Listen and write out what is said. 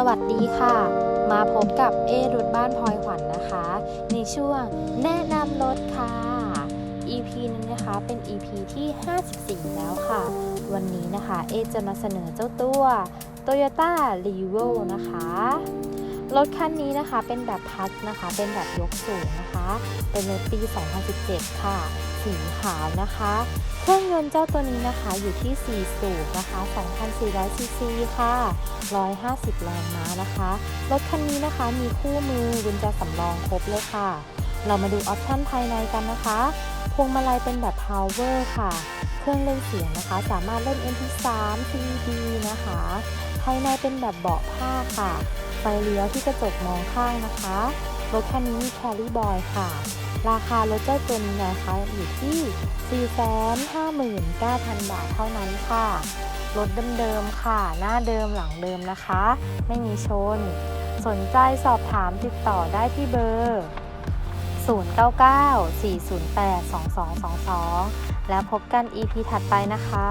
สวัสดีค่ะ มาพบกับเอรุดบ้านพลอยขวัญนะคะ ในช่วงแนะนำรถค่ะ EP นี้นะคะเป็น EP ที่ 54 แล้วค่ะ วันนี้นะคะ เอจะมาเสนอเจ้าตัว Toyota r e v o นะคะ รถคันนี้นะคะเป็นแบบพัสนะคะ เป็นแบบยกสูงนะคะ เป็นรถปี 2017 ค่ะ สีขาวนะคะ เครื่องยนต์เจ้าตัวนี้นะคะอยู่ที่ 4 สูบนะคะ2,400ซีซีค่ะ 150 แรงม้านะคะ รถคันนี้นะคะมีคู่มือกุญแจสำรองครบเลยค่ะ เรามาดูออปชั่นภายในกันนะคะ พวงมาลัยเป็นแบบ power ค่ะ เครื่องเล่นเสียงนะคะ สามารถเล่น MP3 CD นะคะ ภายในเป็นแบบเบาะผ้าค่ะ เลี้ยวที่กระจกมองข้างนะคะ รถคันนี้มีแครี่บอยค่ะ ราคารถเจ้าตัวนี้นะคะอยู่ที่ 459,000 บาทเท่านั้นค่ะ รถเดิมๆค่ะ หน้าเดิมหลังเดิมนะคะ ไม่มีชน สนใจสอบถามติดต่อได้ที่เบอร์ 099-408-2222 แล้วพบกัน EP ถัดไปนะคะ